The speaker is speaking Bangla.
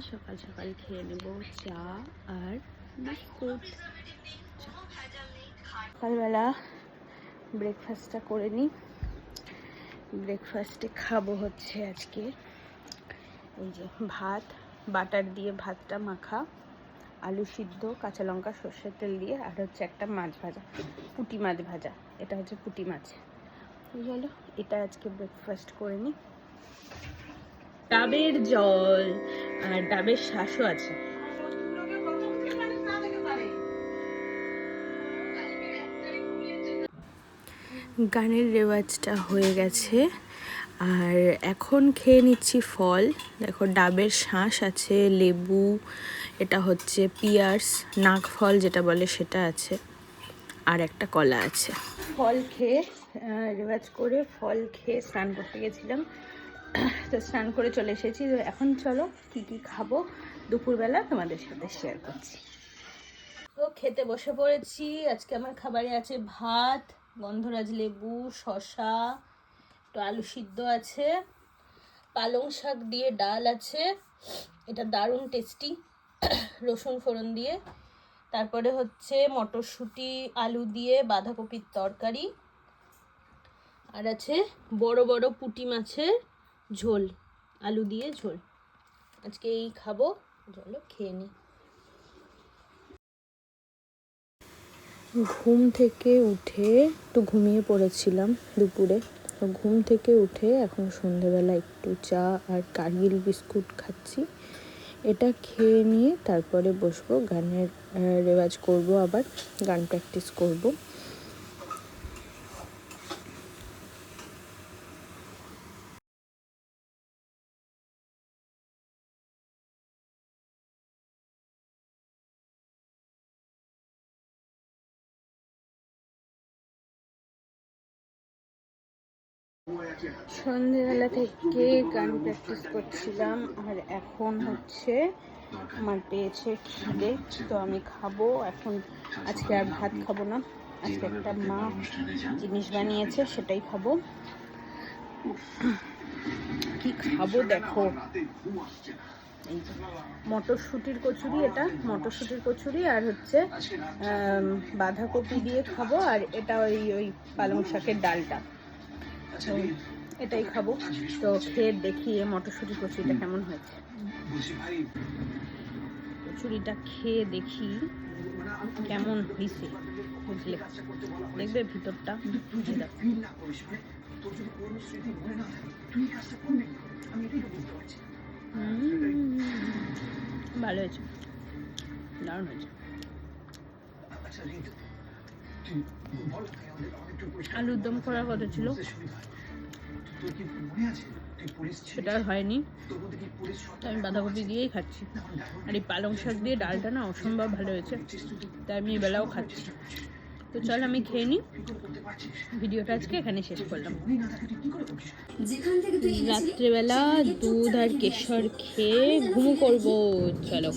সকাল সকাল খেয়ে নেব চা আর বিস্কুট। সকালবেলা ব্রেকফাস্টটা করে নিই। ব্রেকফাস্টে খাব হচ্ছে আজকে এই যে ভাত, বাটার দিয়ে ভাতটা মাখা, আলু সিদ্ধ, কাঁচা লঙ্কা, সর্ষের তেল দিয়ে, আর হচ্ছে একটা মাছ ভাজা, পুটি মাছ ভাজা। এটা হচ্ছে পুঁটি মাছ। চলো এটা আজকে ব্রেকফাস্ট করে নিই। ডাবের জল আর ডাবের শ্বাসও আছে। গানের রেওয়াজটা হয়ে গেছে। আর এখন খেয়ে নিচ্ছি ফল। দেখো ডাবের শাঁস আছে লেবু এটা হচ্ছে পিয়ার্স নাক ফল যেটা বলে সেটা আছে আর একটা কলা আছে। ফল খেয়ে রেওয়াজ করে ফল খেয়ে স্নান করতে গেছিলাম। তো স্নান করে চলে এসেছি। তো এখন চলো কি কি খাব দুপুরবেলা তোমাদের সাথে শেয়ার করছি। তো খেতে বসে পড়েছি। আজকে আমার খাবারে আছে ভাত, গন্ধরাজ লেবু শশা একটু আলু সিদ্ধ আছে, পালং শাক দিয়ে ডাল আছে, এটা দারুণ টেস্টি রসুন ফোড়ন দিয়ে। তারপরে হচ্ছে মটরশুঁটি, আলু দিয়ে বাঁধাকপির তরকারি। আর আছে বড় বড় পুঁটি মাছের ঝোল, আলু দিয়ে ঝোল। আজকে এই খাব, চলো খেয়ে নিই ঘুম থেকে উঠে একটু ঘুমিয়ে পড়েছিলাম দুপুরে। তো ঘুম থেকে উঠে এখন সন্ধেবেলা একটু চা আর কার্গিল বিস্কুট খাচ্ছি। এটা খেয়ে নিয়ে তারপরে বসবো, গানের রেওয়াজ করব আবার, গান প্র্যাকটিস করব। সন্ধেবেলা থেকে গান প্র্যাকটিস করছিলাম, আর এখন হচ্ছে আমার পেয়েছে খিদে, তো আমি খাব। এখন আজকে আর ভাত খাব না, আজকে একটা মা জিনিস বানিয়েছে, সেটাই খাব। কি খাব দেখো? মটরশুঁটির কচুরি এটা, মটরশুঁটির কচুরি আর হচ্ছে বাঁধাকপি দিয়ে খাব, আর এটা ওই ওই পালং শাকের ডালটা। এটাই খাব। তো খেয়ে দেখি মটরশুঁটি কচুরিটা কেমন হয়েছে। কচুরিটা খেয়ে দেখি কেমন হয়েছে। বুঝলে? দেখবে ভিতরটা? এই ভালো হয়েছে। দারুণ হয়েছে। আলুর দম করার কথা ছিল। সেটা হয়নি। তো আমি বাঁধাকপি দিয়েই খাচ্ছি। আর এই পালং শাক দিয়ে ডালটা না অসম্ভব ভালো হয়েছে। তাই আমি এবেলাও খাচ্ছি। তো চল আমি খেয়ে নিই ভিডিওটা আজকে এখানে শেষ করলাম। রাত্রেবেলা দুধ আর কেশর খেয়ে ঘুমু করব। চলো।